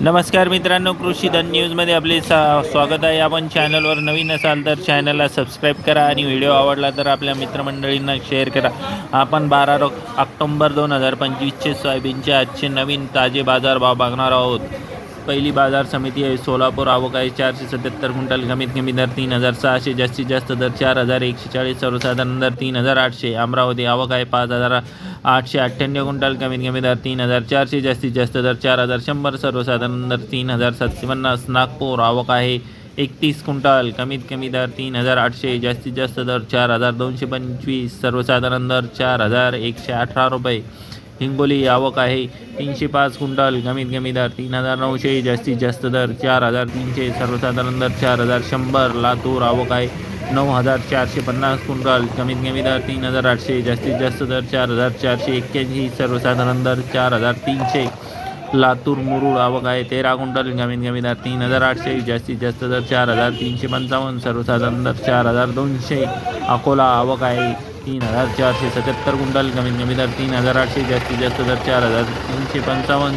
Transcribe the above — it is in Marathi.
नमस्कार मित्रांनो कृषी धन न्यूजमध्ये आपले सा स्वागत आहे. आपण चॅनलवर नवीन असाल तर चॅनलला सबस्क्राईब करा आणि व्हिडिओ आवडला तर आपल्या मित्रमंडळींना शेअर करा. आपण बारा रो ऑक्टोंबर दोन हजार पंचवीसचे सोयाबीनचे आजचे नवीन ताजे बाजारभाव बघणार आहोत. पहिली बाजार समिती आहे. सोलापूर आवक आहे चारशे सत्याहत्तर क्विंटल कमीत कमी दर तीन हजार सहाशे जास्तीत जास्त दर चार हजार एकशे चाळीस सर्वसाधारण दर तीन हजार आठशे अमरावती आवक आहे पाच हजार आठशे अठ्ठ्याण्णव क्विंटल कमीत कमी दर तीन हजार चारशे जास्तीत जास्त दर चार हजार शंभर सर्वसाधारण दर तीन हजार सातशे पन्नास नागपूर आवक आहे एकतीस क्विंटल कमीत कमी दर तीन हजार आठशे जास्तीत जास्त दर चार हजार दोनशे पंचवीस सर्वसाधारण दर चार हजार एकशे अठरा रुपये. हिंगोली आवक आहे. तीनशे पाच क्विंटल कमीत कमी दर तीन हजार नऊशे जास्तीत जास्त दर चार हजार तीनशे सर्वसाधारण दर चार हजार शंभर. लातूर आवक आहे. नऊ हजार चारशे पन्नास क्विंटल कमीत कमी दर तीन हजार आठशे जास्तीत जास्त दर चार हजार चारशे एक्क्याऐंशी. सर्वसाधारण दर चार हजार तीनशे. लातूर मुरुड आवक आहे. तेरा क्विंटल कमीत कमी दर तीन हजार आठशे जास्तीत जास्त दर चार हजार तीनशे पंचावन्न. सर्वसाधारण दर चार हजार दोनशे. अकोला आवक आहे. तीन हजार चारशे सत्याहत्तर क्विंटल कमीत कमी दर तीन हजार आठशे जास्तीत जास्त दर चार हजार तीनशे पंचावन्न.